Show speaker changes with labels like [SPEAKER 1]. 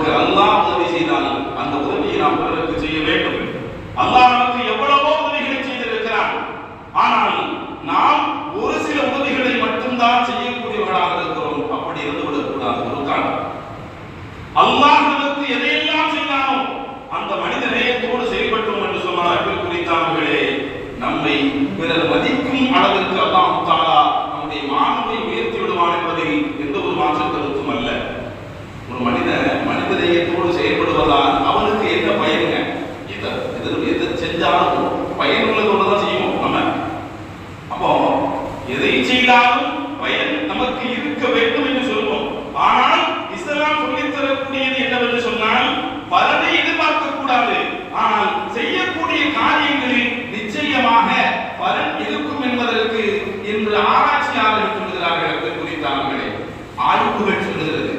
[SPEAKER 1] நமக்கு அல்லாஹ் உதவி செய்தால் அந்த உதவியை நாம் பிறருக்கு செய்ய வேண்டும். அல்லாஹ் நமக்கு எவ்வளவோ உதவிகளை செய்திருக்கிறான். ஆனால் நாம் ஒரு சில உதவிகளை மட்டும்தான் செய்யக்கூடியவர்களாக இருக்கிறோம். அப்படி இருந்து விடக்கூடாது. ஒரு காரணம். அல்லாஹ் நமக்கு எதையெல்லாம் செய்தாலும் அந்த மனித நேயத்தோடு செயல்பட்டோம் என்று சொன்னார்கள் குறித்தார்களே நம்மை பிறர் மதிக்கும் அளவிற்கு அல்லாஹ் செயல்படுவதால் அவனுக்கு என்ன பயனுங்க? இதை எது எது செஞ்சாலும் பயன் உள்ளது ஒன்றுதான் செய்வோம் நம்ம. அப்போ எதை செய்தாலும் பயன் நமக்கு இருக்க வேண்டும் என்று சொல்லுவோம். ஆனால் இஸ்லாம் சொல்லித்தரக்கூடியது என்னவென்று சொன்னால் பலனை எதிர்பார்க்க கூடாது. ஆனால் செய்யக்கூடிய காரியங்களில் நிச்சயமாக பலன் இருக்கும் என்பதற்கு இன்று ஆராய்ச்சியாளர்கள் சொல்லுகிறார்கள் குறித்தார்களே. ஆய்வுகள் சொல்லுகிறது.